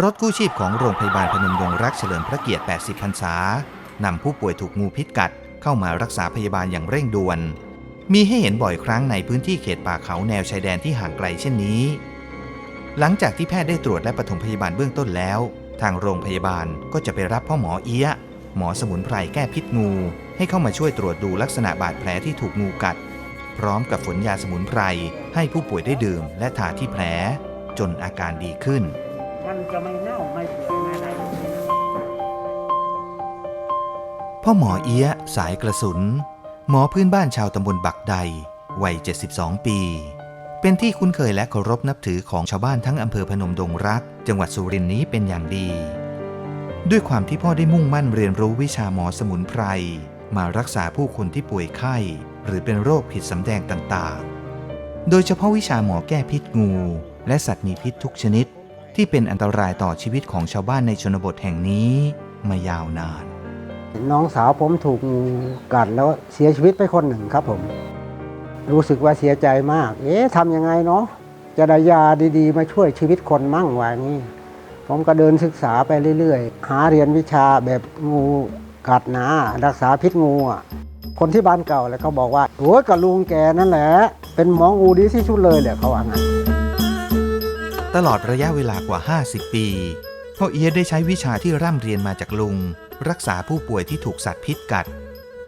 รถกู้ชีพของโรงพยาบาลพนมดงรักเฉลิมพระเกียรติ 80 พรรษานำผู้ป่วยถูกงูพิษกัด เข้ามารักษาพยาบาลอย่างเร่งด่วน มีให้เห็นบ่อยครั้งในพื้นที่เขตป่าเขาแนวชายแดนที่ห่างไกลเช่นนี้ หลังจากที่แพทย์ได้ตรวจและปฐมพยาบาลเบื้องต้นแล้ว ทางโรงพยาบาลก็จะไปรับพ่อหมอเอี้ย หมอสมุนไพรแก้พิษงู ให้เข้ามาช่วยตรวจดูลักษณะบาดแผลที่ถูกงูกัด พร้อมกับฝนยาสมุนไพรให้ผู้ป่วยได้ดื่มและทาที่แผล จนอาการดีขึ้น จะไม่เน่าไม่เปื่อยไม่อะไรพ่อหมอเอี้ยสายกระสุน หมอพื้นบ้านชาวตำบลบักใด วัย 72 ปี เป็นที่คุ้นเคยและเคารพนับถือของชาวบ้านทั้งอำเภอพนมดงรัก จังหวัดสุรินทร์นี้เป็นอย่างดี ด้วยความที่พ่อได้มุ่งมั่นเรียนรู้วิชาหมอสมุนไพร มารักษาผู้คนที่ป่วยไข้ หรือเป็นโรคผิดสำแดงต่างๆ โดยเฉพาะวิชาหมอแก้พิษงู และสัตว์มีพิษทุกชนิด ที่เป็นอันตรายต่อชีวิตของชาวบ้านในชนบทแห่งนี้มายาวนาน น้องสาวผมถูกงูกัดแล้วเสียชีวิตไปคนหนึ่งครับผม รู้สึกว่าเสียใจมาก เอ๊ะทำยังไงเนาะจะได้ยาดีๆ มาช่วยชีวิตคนมั่งวางี้ผมก็เดินศึกษาไปเรื่อยๆ หาเรียนวิชาแบบงูกัดหนารักษาพิษงูอะคนที่บ้านเก่าเลยเขาบอกว่าโอ้ยกับลุงแกนั่นแหละ เป็นหมองูดีที่สุดเลยแหละเขาว่างั้น ตลอดระยะเวลากว่า 50 ปีพ่อเอียได้ใช้วิชาที่ร่ำเรียนมาจากลุง รักษาผู้ป่วยที่ถูกสัตว์พิษกัด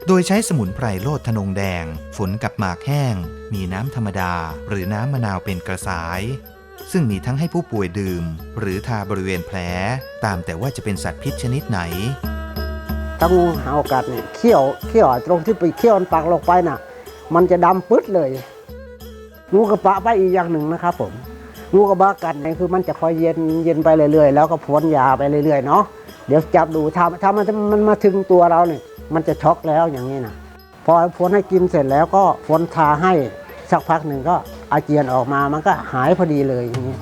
โดยใช้สมุนไพรโลดทนงแดง ฝนกับหมากแห้ง มีน้ำธรรมดา หรือน้ำมะนาวเป็นกระสาย ซึ่งมีทั้งให้ผู้ป่วยดื่ม หรือทาบริเวณแผล ตามแต่ว่าจะเป็นสัตว์พิษชนิดไหนถ้างูเห่ากัดเนี่ยเขี้ยวเขี้ยวตรงที่ไปเขี้ยวมันปักลงไปน่ะ มันจะดำปึ๊ดเลยงูกระปะไปอีกอย่างหนึ่งนะครับผม งูกระบะกัดเนี่ยคือมันจะคอยเย็นเย็นไปเรื่อยๆ แล้วก็พ่นยาไปเรื่อยๆเนาะเดี๋ยวจับดูถ้าถ้ามันมันมาถึงตัวเราเนี่ยมันจะช็อกแล้วอย่างนี้นะพอพ่นให้กินเสร็จแล้วก็พ่นทาให้สักพักหนึ่งก็อาเจียนออกมามันก็หายพอดีเลยอย่างนี้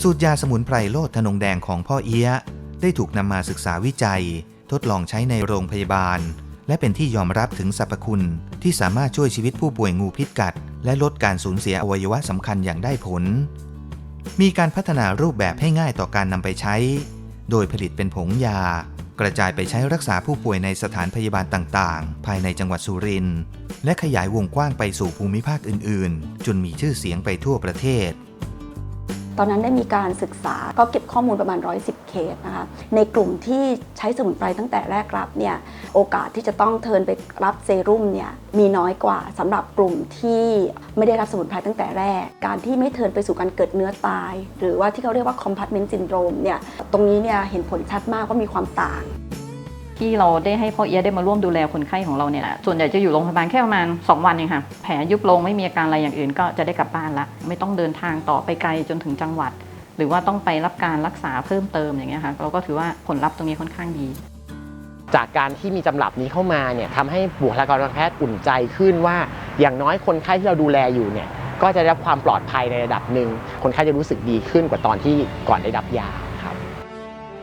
สูตรยาสมุนไพรโลดทนงแดงของพ่อเอี้ย ได้ถูกนำมาศึกษาวิจัย ทดลองใช้ในโรงพยาบาล และเป็นที่ยอมรับถึงสรรพคุณที่สามารถช่วยชีวิตผู้ป่วยงูพิษกัด และลดการสูญเสียอวัยวะสำคัญอย่างได้ผล มีการพัฒนารูปแบบให้ง่ายต่อการนำไปใช้ โดยผลิตเป็นผงยา กระจายไปใช้รักษาผู้ป่วยในสถานพยาบาลต่างๆ ภายในจังหวัดสุรินทร์และขยายวงกว้างไปสู่ภูมิภาคอื่นๆ จนมีชื่อเสียงไปทั่วประเทศ ตอนนั้นได้มีการศึกษาก็เก็บข้อมูลประมาณ 110 เคสนะคะ ในกลุ่มที่ใช้สมุนไพรตั้งแต่แรกรับเนี่ย โอกาสที่จะต้องเทินไปรับเซรุ่มเนี่ยมีน้อยกว่าสำหรับกลุ่มที่ไม่ได้รับสมุนไพรตั้งแต่แรก การที่ไม่เทินไปสู่การเกิดเนื้อตาย หรือว่าที่เขาเรียกว่า compartment syndrome เนี่ย ตรงนี้เนี่ยเห็นผลชัดมากว่ามีความต่าง ที่เราได้ให้พ่อเอียดได้มาร่วมดูแลคนไข้ของเราเนี่ยส่วนใหญ่จะอยู่โรงพยาบาลแค่ประมาณ 2 วันเองค่ะแผลยุบลงไม่มีอาการอะไรอย่างอื่น ก็จะได้กลับบ้านละไม่ต้องเดินทางต่อไปไกลจนถึงจังหวัด หรือว่าต้องไปรับการรักษาเพิ่มเติมอย่างเงี้ยค่ะเราก็ถือว่าผลลัพธ์ตรงนี้ค่อนข้างดีจากการที่มีจำหลับนี้เข้ามาเนี่ยทำให้บุคลากรทางแพทย์อุ่นใจขึ้นว่า อย่างน้อยคนไข้ที่เราดูแลอยู่เนี่ยก็จะได้รับความปลอดภัยในระดับหนึ่งคนไข้จะรู้สึกดีขึ้นกว่าตอนที่ก่อนได้รับยา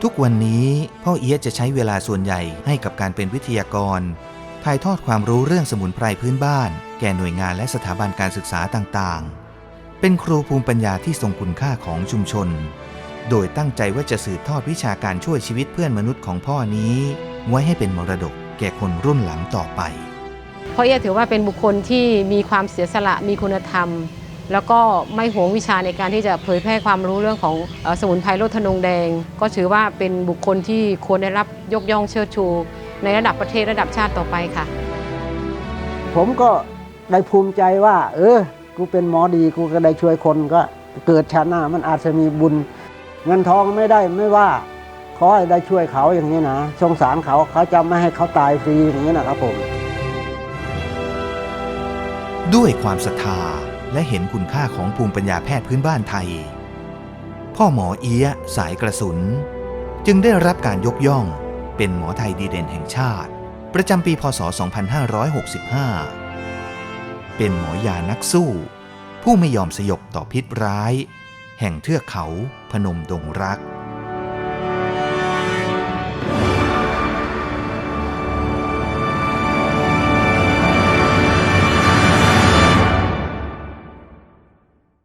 ทุกวันนี้พ่อเอียดจะใช้เวลาส่วนใหญ่ให้กับการเป็นวิทยากร ถ่ายทอดความรู้เรื่องสมุนไพรพื้นบ้าน แก่หน่วยงานและสถาบันการศึกษาต่างๆ เป็นครูภูมิปัญญาที่ทรงคุณค่าของชุมชน โดยตั้งใจว่าจะสืบทอดวิชาการช่วยชีวิตเพื่อนมนุษย์ของพ่อนี้ ไว้ให้เป็นมรดกแก่คนรุ่นหลังต่อไปพราะเอียถือว่าเป็นบุคคลที่มีความเสียสละมีคุณธรรม แล้วก็ไม่หวงวิชาในการที่จะเผยแพร่ความรู้เรื่องของเอ่อสมุนไพรโลดทนงแดง ก็ถือว่าเป็นบุคคลที่ควรได้รับยกย่องเชิดชู ในระดับประเทศระดับชาติต่อไปค่ะ ผมก็ได้ภูมิใจว่า เออ กูเป็นหมอดีกูก็ได้ช่วยคนก็เกิดชาติหน้ามันอาจจะมีบุญ เงินทองไม่ได้ไม่ว่าขอให้ได้ช่วยเขาอย่างนี้นะสงสารเขาเขาจะไม่ให้เขาตายฟรีอย่างนี้นะครับผม ด้วยความศรัทธา และเห็นคุณค่าของภูมิปัญญาแพทย์พื้นบ้านไทย พ่อหมอเอียสายกระสุน จึงได้รับการยกย่องเป็นหมอไทยดีเด่นแห่งชาติ ประจำปีพศ 2565 เป็นหมอยานักสู้ ผู้ไม่ยอมสยบต่อพิษร้าย แห่งเทือกเขาพนมดงรัก